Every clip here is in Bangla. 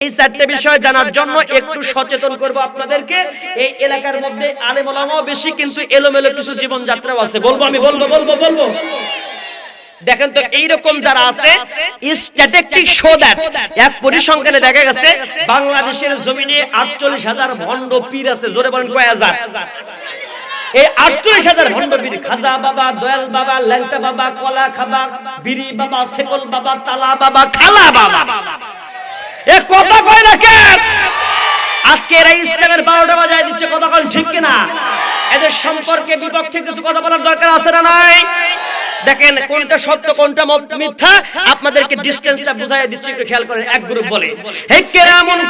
এই চারটে বিষয় জানার জন্য একটু সচেতন করব আপনাদেরকে। এই এলাকার মধ্যে আলেম ওলামাও বেশি কিন্তু এলোমেলো কিছু জীবন যাত্রাও আছে। বলব আমি বলব বলব বলব। দেখেন তো এইরকম যারা আছে স্ট্যাটিস্টিক শো দ্যাট এক পরিসংখ্যানে দেখা গেছে বাংলাদেশের জমিনে আটচল্লিশ হাজার ভণ্ড পীর আছে জোরে বলেন কয় হাজার? এই আটচল্লিশ হাজার ভণ্ড বীর খাজা বাবা দয়াল বাবা ল্যাংটা বাবা কলা খাবা বিড়ি বাবা সেকল বাবা তালা বাবা খালা বাবা। এ সম্পর্কে বিপক্ষে কিছু কথা বলার দরকার আছে না নাই? দেখেন, কোনটা সত্য, কোনটা মিথ্যা? আপনাদেরকে ডিসটেন্সটা বুঝাই দিচ্ছি, একটু খেয়াল করেন, এক গ্রুপ বলে। হে কেরামুন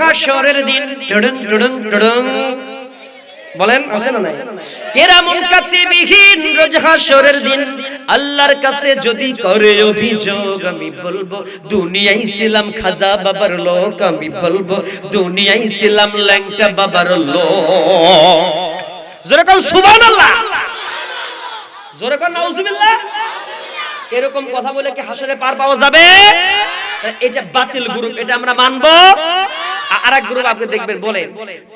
হাসরের দিন বলেন, আছে না নাই? কেরামুন কাতিবিহীন রোজ হাসরের দিন, আল্লাহর কাছে যদি করে অভিযোগ, আমি বলব, দুনিয়ায় ছিলাম খাজা বাবার লোক, আমি বলব, দুনিয়ায় ছিলাম ল্যাংটা বাবার লোক। জোরে কোন, সুবহানাল্লাহ। জোরে কোন, নাউজুবিল্লাহ। এরকম কথা বলে কি হাসরে পার পাওয়া যাবে? এটা বাতিল গ্রুপ, এটা আমরা মানবো। আ- আরেক গ্রুপ আপনি দেখবেন বলে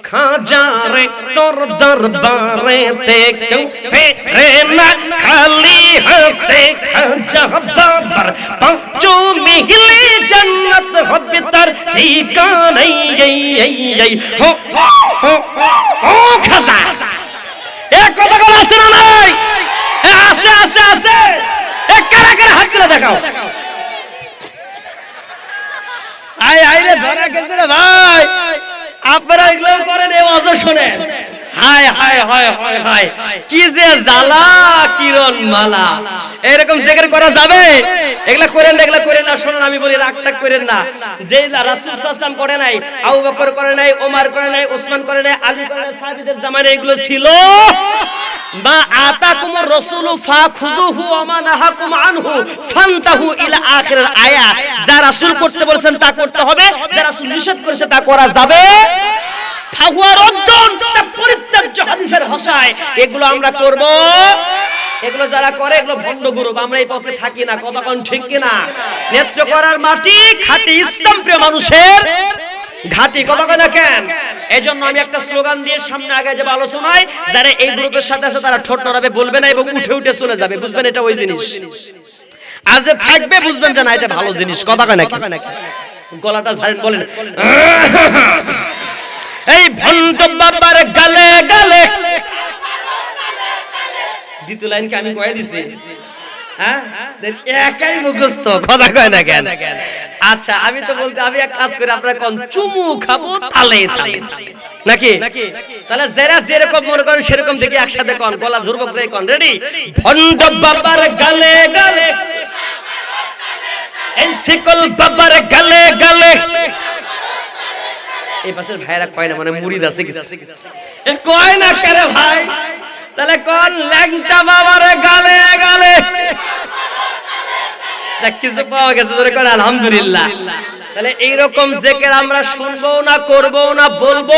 খাজা রে তোর দরবারে তে কেউ ফেরে না খালি হাতে খাজা বাবার পাঁচো মিলে জান্নাত হবে তার ঠিকানাই এই এই এই হো হো হো হো খাজা এ কথা কথা আছে না নাই এ আছে আছে আছে এ কারা কারা হাত তুলে দেখাও আয় আয় রে ধরা গেছে রে ভাই আপনারা এগুলো করেন এই অজর শোনেন হায় কি যে জ্বালা কিরণ মালা এরকম জেকের করা যাবে? এগুলা করেন না এগুলা করেন না, শুনুন, আমি বলি, রাগ টাগ করেন না। যে রাসূল সাল্লাল্লাহু করে নাই, আবু বকর করে নাই, ওমর করে নাই, ওসমান করে নাই, আলী করে নাই, সাহাবীদের জামানায় এগুলো ছিল। বা ইলা আয়া। যা রাসূল করতে বলেছেন তা করতে হবে, যা রাসূল নিষেধ করেছে তা করা যাবে। কোন কিনা? ঘাটি কথা কেন? এই জন্য আমি একটা স্লোগান দিয়ে সামনে আগে যাব আলোচনায়। যারা এই গ্রুপের সাথে আছে, তারা ঠোঁট নড়াবে, বলবে না এবং উঠে উঠে চলে যাবে। বুঝবেন এটা ওই জিনিস। আজ থাকবে, বুঝবেন যে না, এটা ভালো জিনিস। কথা কয় নাকি গলাটা বলেন। এই ভণ্ড বাবার গালে গালে। দ্বিতীয় লাইনকে আমি কয়ে দিছি? হ্যাঁ? একাই মুখস্থ কথা কয় না কেন? আচ্ছা আমি তো বলতে আমি এক কাজ করি আপনারা কোন চুমু খাব তালে তালে। নাকি? তাহলে যারা যেরকম মনে করেন সেরকম দেখি একসাথে কন গলা ঝুরবক দিয়ে কন রেডি ভণ্ড বাবার গালে গালে। এই শিকল বাবার গালে গালে। এই পাশের ভাইরা কয় না মানে মুরিদ আছে কিছু? এ কয় না কেরে ভাই? তাহলে কোন ল্যাংটা বাবার গালে গালে। কিছু পাওয়া গেছে ধরে কোন আলহামদুলিল্লাহ। তাহলে এইরকম জেকের আমরা শুনব না করব না বলব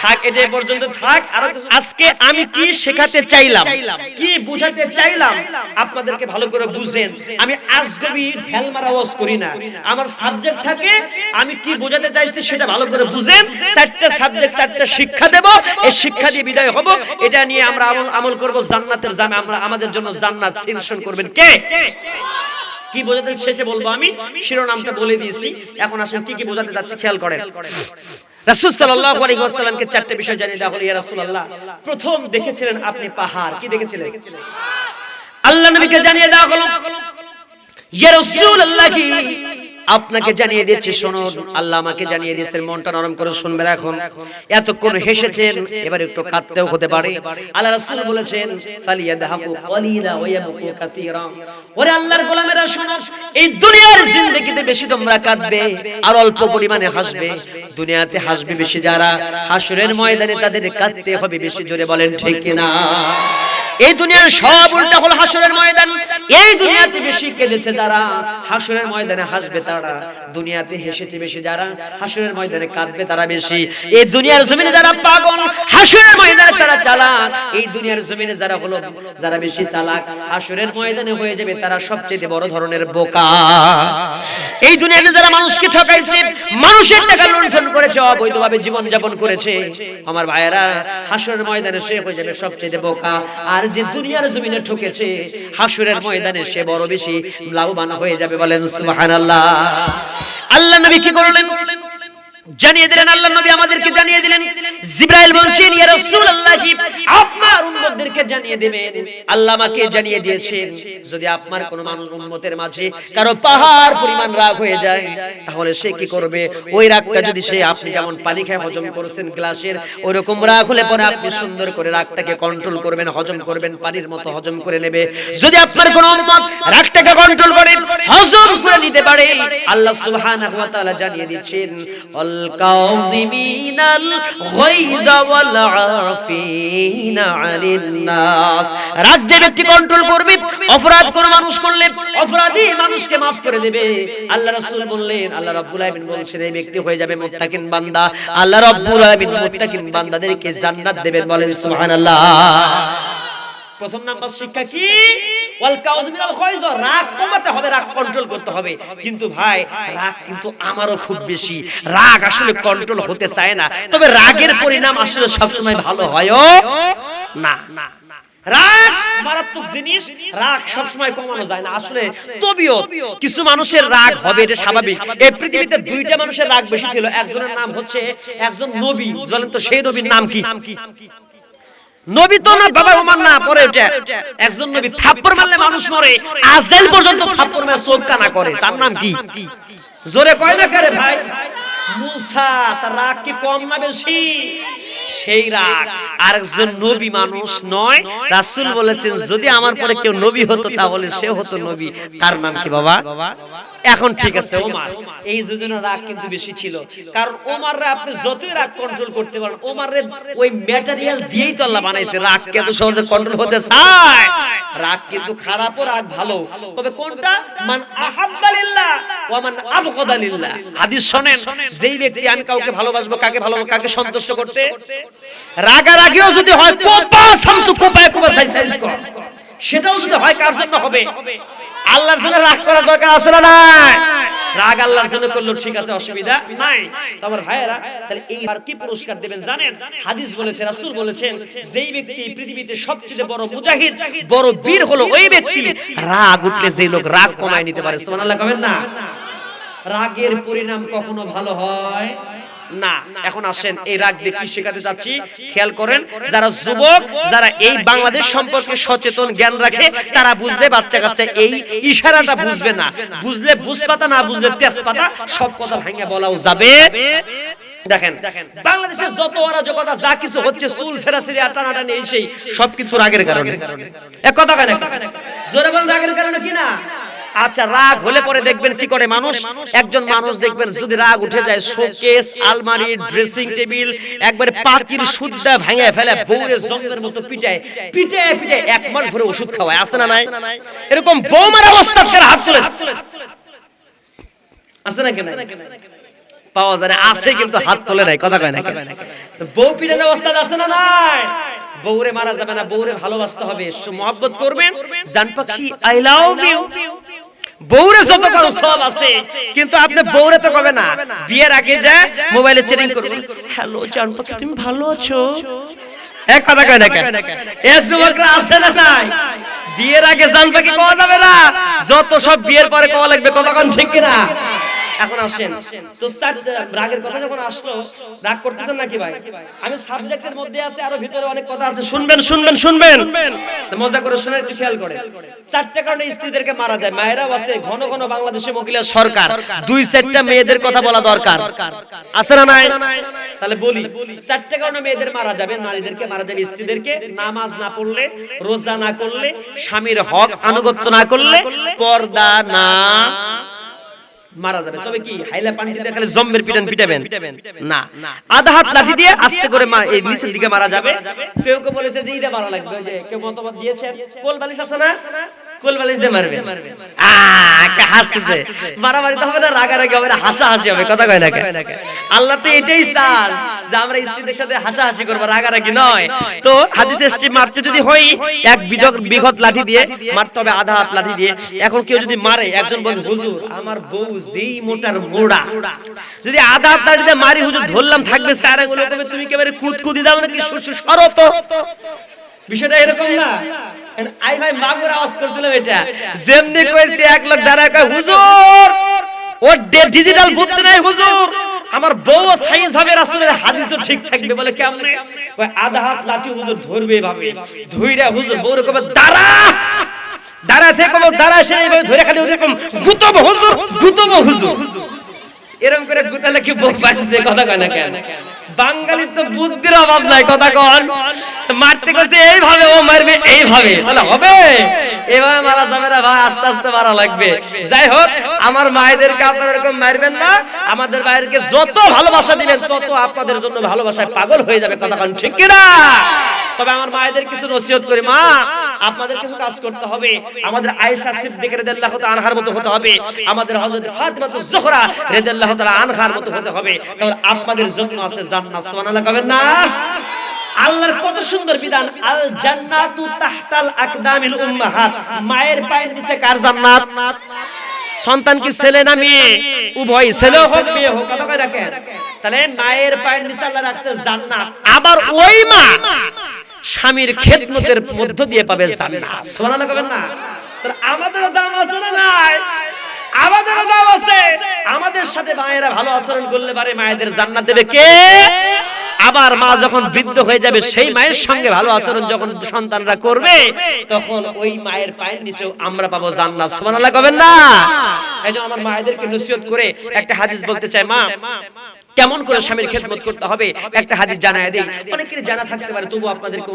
থাক এটা পর্যন্ত থাক আর আজকে আমি কি শেখাতে চাইলাম? কি বুঝাতে চাইলাম? আপনাদেরকে ভালো করে বুঝেন। আমি আজগবি ঢেল মারা ওয়াজ করি না। আমার সাবজেক্ট থাকে আমি কি বোঝাতে চাইছি সেটা ভালো করে বুঝেন। চারটে সাবজেক্ট চারটে শিক্ষা দেব। এই শিক্ষা দিয়ে বিদায় হব। এটা নিয়ে আমরা আমল আমল করব জান্নাতের জামে। আমরা আমাদের জন্য জান্নাত সিলেকশন করবেন। কে? কি বোঝাতে শেষে বলব আমি? শিরোনামটা বলে দিয়েছি। এখন আসেন কি কি বোঝাতে যাচ্ছি খেয়াল করেন। রাসূল সাল্লাল্লাহু আলাইহি ওয়াসাল্লামকে চারটি বিষয় জানিয়ে দেওয়া হলো ইয়া রাসূলুল্লাহ প্রথম দেখেছিলেন আপনি পাহাড় কি দেখেছিলেন? আল্লাহ নবীকে জানিয়ে দেওয়া হলো ইয়া রাসূলুল্লাহ কি আপনাকে জানিয়ে দিচ্ছি শুনুন। আল্লাহ আমাকে জানিয়ে দিয়েছেন মনটা নরম করে শুনবেন এখন। এতক্ষণ হেসেছেন এবার একটু কাঁদতেও হতে পারে। আল্লাহ রাসূল বলেছেন ফালিয়াদহাকু কালিলা ওয়া ইয়াবকু কাসীরা। ওরে আল্লাহর গোলামেরা শোনো এই দুনিয়ার জিন্দেগিতে বেশি তোমরা কাঁদবে আর অল্প পরিমাণে হাসবে। দুনিয়াতে হাসবে বেশি যারা হাসরের ময়দানে তাদের কাঁদতে হবে বেশি জোরে বলেন ঠিক কিনা? এই দুনিয়ার সব উল্টা হলো হাসরের ময়দান। এই দুনিয়াতে বেশি কেঁদেছে যারা হাসরের ময়দানে হাসবে তারা দুনিয়াতে হেসেছে বেশি যারা হাসরের ময়দানে কাঁদবে তারা বেশি। এই দুনিয়ার জমিনে যারা পাগল হাসরের ময়দানে তারা চালাক। এই দুনিয়ার জমিনে যারা হলো যারা বেশি চালাক হাসরের ময়দানে হয়ে যাবে তারা সবচেয়ে বড় ধরনের বোকা। এই দুনিয়াতে যারা মানুষকে ঠকাইছে মানুষের টাকা লুণ্ঠন করেছে অবৈধভাবে জীবন যাপন করেছে। আমার ভাইয়েরা হাসরের ময়দানে সে হয়ে যাবে সবচেয়ে বোকা। আর যে দুনিয়ার জমিনে ঠকেছে হাসরের ময়দানে সে বড় বেশি লাভবান হয়ে যাবে বলেন সুবহানাল্লাহ। আল্লাহ নবী কি করলেন? জানিয়ে দিলেন আল্লাহ নবী আমাদেরকে জানিয়ে দিলেন। জিব্রাইল বলছেন, ইয়া রাসূলুল্লাহ, আপনার উম্মতদেরকে জানিয়ে দেবেন। আল্লাহ আমাকে জানিয়ে দিয়েছেন, যদি আপনার কোন মানুষ উম্মতের মাঝে কারও পাহাড় পরিমাণ রাগ হয়ে যায়, তাহলে সে কি করবে? ওই রাগটা যদি সে আপনি যেমন পানি খায় হজম করেছেন গ্লাসের ওই রকম রাগ হলে পরে আপনি সুন্দর করে রাগটাকে কন্ট্রোল করবেন, হজম করবেন, পানির মতো হজম করে নেবে। যদি আপনার কোন উম্মত রাগটাকে কন্ট্রোল করে, হজম করে নিতে পারে, আল্লাহ সুবহানাহু ওয়া তাআলা জানিয়ে দিচ্ছেন অল কাযিমিনাল গায়যা ওয়াল আফিনা আনিন নাস রাগ যে ব্যক্তি কন্ট্রোল করবে অপরাধ কোন মানুষ করলে অপরাধী মানুষকে maaf করে দেবে। আল্লাহ রাসূল বললেন, আল্লাহ রাব্বুল আলামিন বলছেন, এই ব্যক্তি হয়ে যাবে মুত্তাকিন বান্দা। আল্লাহ রাব্বুল আলামিন মুত্তাকিন বান্দাদেরকে জান্নাত দেবেন বলেন, সুবহানাল্লাহ। প্রথম নাম্বার শিক্ষা কি? রাগ কমাতে হবে, রাগ কন্ট্রোল করতে হবে। কিন্তু ভাই, রাগ কিন্তু আমারও খুব বেশি। রাগ আসলে কন্ট্রোল হতে চায় না। তবে রাগের পরিণাম আসলে সবসময় ভালো হয়ও না রাগ মারাত্মক জিনিস, রাগ সবসময় কমানো যায় না। আসলে তবিও কিছু মানুষের রাগ হবে, এটা স্বাভাবিক। এই পৃথিবীতে দুইটা মানুষের রাগ বেশি ছিল। একজনের নাম হচ্ছে একজন নবী। বলেন তো সেই নবীর নাম কি? নবী তো না, বাবা ওমার না, পরে ওটা একজন নবী থাপ্পড় মারলে মানুষ মরে আজরাইল পর্যন্ত থাপ্পড় মারে চোখ কানা করে। তার নাম কি? জোরে কয় না করে ভাই? মুসা, তার রাগ কি কম না বেশি? সেই রাগ। আরেকজন নবী মানুষ নয়, রাসূল বলেছেন, যদি আমার পরে কেউ নবী হতো, তাহলে সে হতো নবী। তার নাম কি বাবা? এখন ঠিক আছে ওমার। এই যোজনা রাগ কিন্তু বেশি ছিল। কারণ ওমাররে আপনি যতই রাগ কন্ট্রোল করতে পারেন ওমাররে ওই ম্যাটেরিয়াল দিয়েই তো আল্লাহ বানাইছে। রাগ কে তো সহজে কন্ট্রোল হতে চায়। রাগ কিন্তু খারাপও রাগ ভালো। তবে কোনটা? মান আহাব্বা লিল্লাহ ওয়া মান আবগাদা লিল্লাহ। হাদিস শুনেন যেই ব্যক্তি আমি কাউকে ভালোবাসবো কাকে ভালোবাসবো কাকে সন্তুষ্ট করতে? রাগারাগিও যদি হয় কোপা সামসু কোপায় কোপা সাইজ সাইজ কর। সেটাও যদি হয় কার জন্য হবে? আল্লাহর জন্য রাগ করার দরকার আছে না নাই? রাগ আল্লাহর জন্য করল ঠিক আছে অসুবিধা নাই। তো আমার ভাইয়েরা তাহলে এই আর কি পুরস্কার দেবেন জানেন? হাদিস বলেছে রাসূল বলেছেন যেই ব্যক্তি পৃথিবীতে সবচেয়ে বড় মুজাহিদ বড় বীর হলো ওই ব্যক্তি রাগ উঠলে যে লোক রাগ কমায় নিতে পারে সুবহানাল্লাহ কবেন না? রাগের পরিণাম কখনো ভালো হয়? না এখন আসেন এই রাগ দিয়ে কি শেখাতে যাচ্ছি। খেয়াল করেন যারা যুবক যারা এই বাংলাদেশ সম্পর্কে সচেতন জ্ঞান রাখে তারা বুঝলে বাচ্চা কাচ্চা এই ইশারাটা বুঝবে না। বুঝলে বুঝপাতা না বুঝলে তেজপাতা সব কথা ভেঙে বলাও যাবে। দেখেন বাংলাদেশের যত অরাজকতা যা কিছু হচ্ছে চুল ছেঁড়া ছেড়ে আর টানাটানি এই সেই সব কিছু রাগের কারণে। এক কথা কেন জোরে বলেন রাগের কারণে কি না? আচ্ছা রাগ হলে পরে দেখবেন কি করে মানুষ? একজন মানুষ দেখবেন যদি রাগ উঠে যায়, শোকেস, আলমারি, ড্রেসিং টেবিল, একবারে পাকির সুদ্দা ভেঙে ফেলে বউরে জঙ্গের মতো পিটায় পিটায় পিটায়, এক মাস ধরে ওষুধ খাওয়ায়, আছে না নাই? এরকম বৌমার অবস্থা করে হাত তুলে? আছে না কেন পাওয়া যায় না, আছে কিন্তু হাত তোলে নাই, কথা কয় না বউ পিটানোর অবস্থা আছে না নাই? বউরে মারা যাবে না, বউরে ভালোবাসতে হবে মহব্বত করবেন। জান পাখি আই লাভ ইউ বউরে যত কত সব আছে। কিন্তু আপনি বউরে তো কবে না? বিয়ের আগে যা মোবাইলে চ্যাটিং করবেন। হ্যালো জান পাখি তুমি ভালো আছো? এক কথা কয় না কেন? এ যুবকরা আছে না নাই? বিয়ের আগে জান পাখি পাওয়া যাবে না। যত সব বিয়ের পরে কওয়া লাগবে কতক্ষণ ঠিক কিনা? এখন আসেন। তো স্যার রাগের কথা যখন আসলো, রাগ করতেছেন নাকি ভাই? আমি সাবজেক্টের মধ্যে আছে, আরও ভিতরে অনেক কথা আছে। শুনবেন শুনবেন শুনবেন। মজা করে শুনে একটু খেয়াল করেন। চারটে কারণে স্ত্রীদেরকে মারা যায়। মায়েরাও আছে, ঘন ঘন বাংলাদেশে মহিলা সরকার। দুই চারটা মেয়েদের কথা বলা দরকার। আছে না নাই? তাহলে বলি, চারটে কারণে মেয়েদের মারা যাবে। নারীদেরকে মারা যাবে, স্ত্রীদেরকে নামাজ না পড়লে, রোজা না করলে, স্বামীর হক আনুগত্য না করলে, পর্দা না মারা যাবে। তবে কি হাইলা পানি দিয়ে খালি জম্বের পিটান পিটাবেন? না। আধা হাত লাঠি দিয়ে আস্তে করে মা এই নিচের দিকে মারা যাবে। কেউ কেউ বলেছে যে ইদা মারা লাগবে। যে কেউ মতামত দিয়েছেন। কোল বালিশ আছে না? কোল বালিশ দিয়ে মারবে। হাসতেছে। মারামারি তো হবে না রাগারাগি হবে না হাসাহাসি হবে কথা কয় না আল্লাহ তো এটাই চান যে আমরা স্ত্রীদের সাথে হাসাহাসি করব রাগারাগি নয়। তো হাদিসে এসছে মারতে যদি হই এক বিজক বিঘত লাঠি দিয়ে মারতে হবে আধা হাত লাঠি দিয়ে। এখন কেউ যদি মারে একজন বলছে হুজুর আমার বউ যেই মোটার মোড়া। যদি আধা হাত লাঠি দিয়ে মারি হুজুর ধরলাম থাকবে স্যার। তুমি কেবারে কুদ কুদি দাও নাকি? শ্বশুর তো। বিষয়টা এরকম না। আই ভাই মাগুর আওয়াজ করছিলাম এটা। যেমনি কইছে এক লোক দাঁড়ায় কয় হুজুর ও ডিজিটাল বুদ্ধি নাই হুজুর। আমার বউ সাইজ হবে রাসূলের হাদিসও ঠিক থাকবে বলে কেমনে? কয় আধা হাত লাঠি হুজুর ধরবে ভাবে ধইরা হুজুর বউর কবে দাঁড়া! দাঁড়া থেকে দাঁড়া সে ধরে খালি ওরকম গুতব হুজুর গুতব হুজুর। এরকম করে গুতালে কি বউ বাঁচবে? কথা কয় না কেন? বাঙালির তো বুদ্ধির অভাব নাই, কথা কন। মারতে গেছে এইভাবে ও মারবে, এইভাবে। তাহলে হবে। এভাবে মারা যাবে না, ভাই, আস্তে আস্তে মারা লাগবে। যাই হোক, আমার মায়েদেরকে আপনারা এরকম মারবেন না। আমাদের মায়েরকে যত ভালোবাসা দিবেন, তত আপনাদের জন্য ভালোবাসায় পাগল হয়ে যাবে, কথা কন, ঠিক কিনা? তবে আমার মায়েদের কিছু নসিহত করি, মা, আপনাদের কিছু কাজ করতে হবে। আমাদের আয়েশা সিদ্দিক রাদিয়াল্লাহু তাআলা আনহার মতো হতে হবে। আমাদের হযরত ফাতিমা জোহরা রাদিয়াল্লাহু তাআলা আনহার মতো হতে হবে। তাহলে আপনাদের জন্য আছে জান্নাত, সুবহানাল্লাহ কবেন না? আল্লাহর কত সুন্দর বিধান আল জান্নাতু তাহতাল আকদামিল উম্মাহাত। মায়ের পায়ের নিচে কার জান্নাত? সন্তান ছেলে না মেয়ে? উভয় ছেলে হোক মেয়ে হোক, কথা কয় রাখেন। তাহলে মায়ের পায়ের নিচে আল্লাহ রাখছে জান্নাত। আবার ওই মা স্বামীর খেদমতের মধ্য দিয়ে পাবে জান্নাত। সুবহানাল্লাহ কবেন না? তাহলে আমাদেরও দাম আছে না নাই? আমাদেরও দাও আছে। আমাদের সাথে মায়েরা ভালো আচরণ করলে পারে, মায়েদের জান্নাত দেবে কে? আবার মা যখন বৃদ্ধ হয়ে যাবে, সেই মায়ের সঙ্গে ভালো আচরণ যখন সন্তানরা করবে, তখন ওই মায়ের পায়ের নিচেও আমরা পাবো জান্নাত। সুবহানাল্লাহ, কবেন না? এইজন্য আমার মায়েদেরকে নসিহত করে একটা হাদিস বলতে চাই, মা কেমন করে স্বামীর খেদমত করতে হবে? একটা হাদিস জানায় দেই। অনেকের জানা থাকতে পারে তবু আপনাদেরকে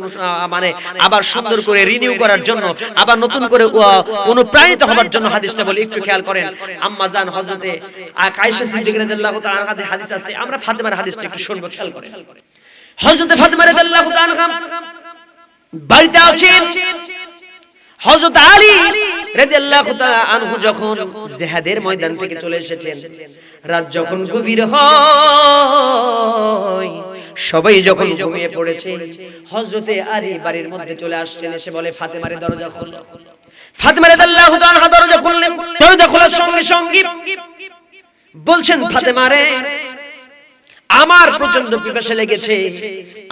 মানে আবার সুন্দর করে রিনিউ করার জন্য আবার নতুন করে অনুপ্রাণিত হবার জন্য হাদিসটা বলি একটু খেয়াল করেন। আম্মা জান হযরতে আয়েশা সিদ্দিকা রাদিয়াল্লাহু তাআলা আনহা হাদিস আছে আমরা ফাতেমার হাদিসটা একটু শুনব খেয়াল করেন। হযরতে ফাতেমা রাদিয়াল্লাহু তাআলা আনহা বাড়িতে আছেন। হযরত আলী রাদিয়াল্লাহু তাআলা আনহু যখন জিহাদের ময়দান থেকে চলে এসেছেন রাত যখন গভীর হয় সবাই যখন ঘুমিয়ে পড়েছে হযরতে আলী বাড়ির মধ্যে চলে আসছেন এসে বলে ফাতেমারে দরজা খোলো ফাতেমা রাদিয়াল্লাহু তাআলা দরজা খুললেন দরজা খোলার সঙ্গে সঙ্গে বলছেন ফাতেমারে আমার প্রচণ্ড পিপাসা লেগেছে।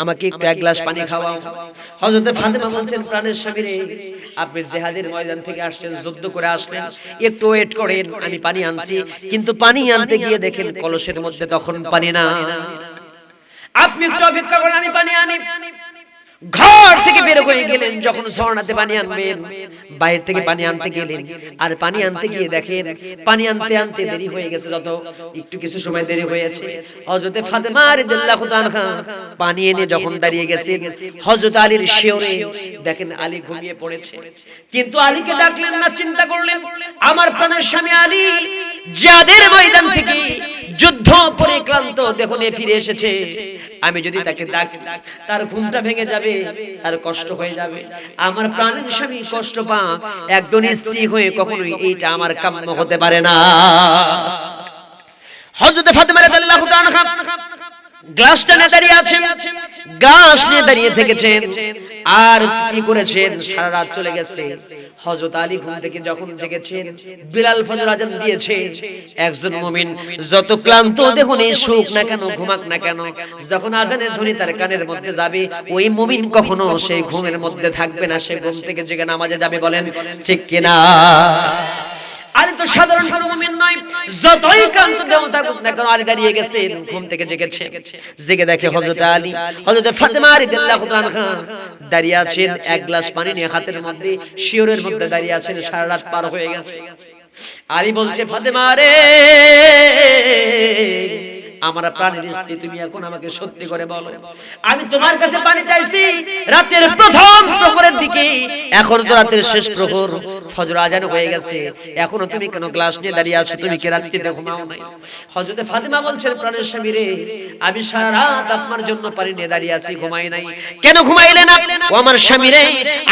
আমাকে একটু এক গ্লাস পানি খাওয়াও। হযরতে ফাতেমা বলছেন প্রাণের স্বামী রে আপনি জিহাদের ময়দান থেকে আসলেন যুদ্ধ করে আসলেন একটু ওয়েট করেন আমি পানি আনছি। কিন্তু পানি আনতে গিয়ে দেখেন কলসের মধ্যে তখন পানি না। আপনি একটু অপেক্ষা করেন আমি পানি আনি। ঘর থেকে বের হয়ে গেলেন যখন ঝর্ণাতে পানি আনবেন বাইরে থেকে পানি আনতে গেলেন আর পানি আনতে গিয়ে দেখেন পানি আনতে আনতে দেরি হয়ে গেছে যত একটু কিছু সময় দেরি হয়েছে। হযরতে ফাতেমা রাদিয়াল্লাহু তাআলা পানি এনে যখন দাঁড়িয়ে গেছেন হযরত আলীর শিওরে দেখেন আলী ঘুমিয়ে পড়েছে। কিন্তু আলীকে ডাকলেন না চিন্তা করলেন আমার প্রাণের স্বামী আলী। যাদের ময়দান থেকে যুদ্ধ করে ক্লান্ত দেহ নিয়ে ফিরে এসেছে আমি যদি তাকে ডাকি তার ঘুমটা ভেঙে যাবে তার কষ্ট হয়ে যাবে। আমার প্রাণের স্বামী কষ্ট পা একজন স্ত্রী হয়ে কখনোই এইটা আমার কাম্য হতে পারে না। হযরত ফাতেমা রাদিয়াল্লাহু তাআলা গ্লাসটা নিয়ে দাঁড়িয়ে আছেন গ্লাস নিয়ে দাঁড়িয়ে থেকেছেন। আর কি করেছেন? সারা রাত চলে গেছে। হযরত আলী ঘুম থেকে যখন জেগেছেন, বিলাল ফজর আজান দিয়েছে। একজন মুমিন যত ক্লান্ত দেহ নেই সুখ না কেন, ঘুমাক না কেন, যখন আজানের ধ্বনি তার কানের মধ্যে যাবে, ওই মুমিন কখনো সেই ঘুমের মধ্যে থাকবে না, সে ঘুম থেকে জেগে নামাজে যাবে বলেন, ঠিক কিনা? আলী তো সাধারণ কোনো মুমিন নয়। যতই ক্লান্ত দেহ থাকুক না কেন, আলী দাঁড়িয়ে গেছে ঘুম থেকে জেগেছে। জেগে দেখে হযরত আলী, হযরত ফাতেমা রাদিয়াল্লাহু তাআলা দাঁড়িয়ে আছেন, এক গ্লাস পানি নিয়ে হাতের মধ্যে শিওরের মধ্যে দাঁড়িয়ে আছেন, সারা রাত পার হয়ে গেছে। আলী বলছে, ফাতেমা রে আমার প্রাণের স্ত্রী তুমি এখন আমাকে সত্যি করে বলো। আমি তোমার কাছে পানি চাইছি রাতের প্রথম প্রহরের দিকে। এখন তো রাতের শেষ প্রহর ফজর আজান হয়ে গেছে। এখনও তুমি কেন গ্লাস নিয়ে দাঁড়িয়ে আছো? তুমি কি রাত্রিতে ঘুমাও নাই? হযরতে ফাতিমা বলছেন প্রাণের স্বামী রে আমি সারা রাত আপনার জন্য পানি নিয়ে দাঁড়িয়ে আছি ঘুমাই নাই। কেন ঘুমাইলে না? ও আমার স্বামী রে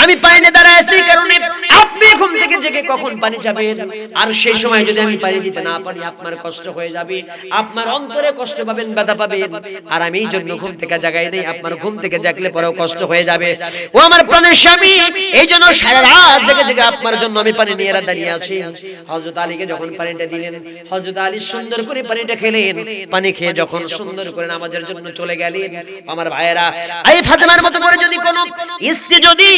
আমি পানি নিয়ে দাঁড়িয়ে আছি কারণে আপনি ঘুম থেকে জেগে কখন পানি যাবেন আর সেই সময় যদি আমি পানি দিতে না পারি আপনার কষ্ট হয়ে যাবে আপনার অন্তরে কষ্ট পাবেন, ব্যথা পাবেন। আর আমি এই জন্য ঘুম থেকে জাগাই নেই, আপনার ঘুম থেকে জাগলে পরেও কষ্ট হয়ে যাবে। ও আমার প্রাণের স্বামী, এই জন্য সারা রাত জেগে জেগে আপনার জন্য আমি পানি নিয়ে দাঁড়িয়ে আছি। হযরত আলীকে যখন পানিটা দিলেন, হযরত আলী সুন্দর করে পানিটা খেলেন। পানি খেয়ে যখন সুন্দর করে নামাজের জন্য চলে গেলেন, আমার ভাইয়েরা এই ফাতেমার মতো করে যদি কোন স্ত্রী যদি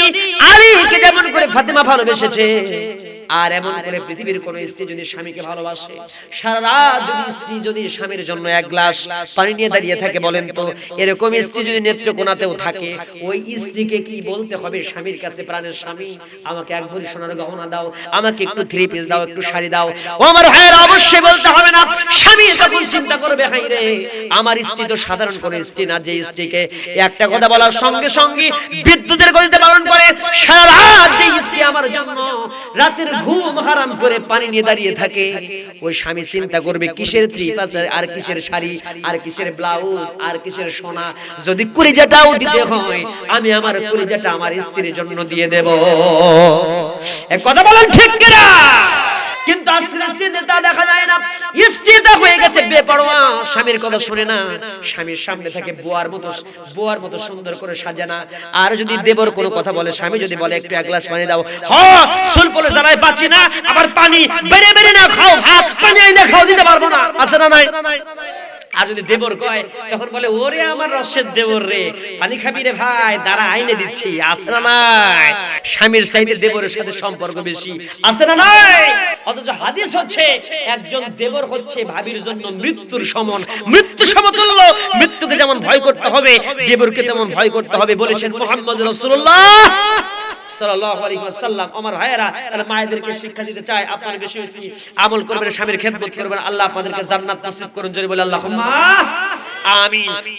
আলীকে যেমন করে ফাতেমা ভালোবেসেছে আর এমন করে পৃথিবীর কোন স্ত্রী যদি স্বামীকে ভালোবাসে, সারা রাত যদি স্ত্রী যদি স্বামীর জন্য এক গ্লাস পানি নিয়ে দাঁড়িয়ে থাকে বলেন তো, এরকম স্ত্রী যদি নেত্রকোনাতেও থাকে, ওই স্ত্রীকে কি বলতে হবে স্বামীর কাছে প্রাণের স্বামী? আমাকে এক ভরি সোনার গহনা দাও, আমাকে একটু থ্রি পিস দাও, একটু শাড়ি দাও। ও আমার ভাইয়ের, অবশ্যই বলতে হবে না, স্বামী তখন চিন্তা করবে, হাই রে, আমার স্ত্রী তো সাধারণ কোন স্ত্রী না, যে স্ত্রীকে একটা কথা বলার সঙ্গে সঙ্গে বিদ্যুতের গতিতে পালন করে, সারা রাত যে স্ত্রী আমার জন্য রাতের ঘুম হারাম করে পানি নিয়ে দাঁড়িয়ে থাকে। ওই স্বামী চিন্তা করবে কিসের থ্রি আর কিসের শাড়ি, আর কিসের ব্লাউজ আর কিসের সোনা। যদি কুড়িজাটাও দিতে হয়, আমি আমার কুড়িজাটা আমার স্ত্রীর জন্য দিয়ে দেব। কথা বলেন ঠিক কিনা? কিন্তু আস্তে আস্তে নেতা দেখা যায় না। স্ত্রীটা হয়ে গেছে বেপরোয়া। স্বামীর কথা শুনে না। স্বামীর সামনে থাকে বুয়ার মতো বুয়ার মতো সুন্দর করে সাজানা। আর যদি দেবর কোনো কথা বলে, স্বামী যদি বলে, একটু এক গ্লাস পানি দাও। হ সুল পলে জ্বালায় বাঁচি না। আবার পানি বেড়ে বেড়ে না খাও, ভাত পানি আইনা খাও, দিতে পারব না। আছে না নাই? আর যদি দেবর কয়, তখন বলে, ওরে আমার রসের দেবর রে, পানি খাবি রে ভাই, দাঁড়া, আইনে দিচ্ছি, আছে না নাই? স্বামীর চাইতে দেবরের সাথে সম্পর্ক বেশি, আছে না নাই? অথচ হাদিস হচ্ছে, একজন দেবর হচ্ছে ভাবির জন্য মৃত্যুর সমান। মৃত্যু সমতুল্য মৃত্যুকে যেমন ভয় করতে হবে, দেবরকে তেমন ভয় করতে হবে, বলেছেন মোহাম্মদ রাসূলুল্লাহ। আমার শিক্ষা দিতে চায় আমল করবেন, স্বামীর খেদমত করবেন, আল্লাহ আপনাদেরকে জান্নাত করুন, জোরে আমিন। আমার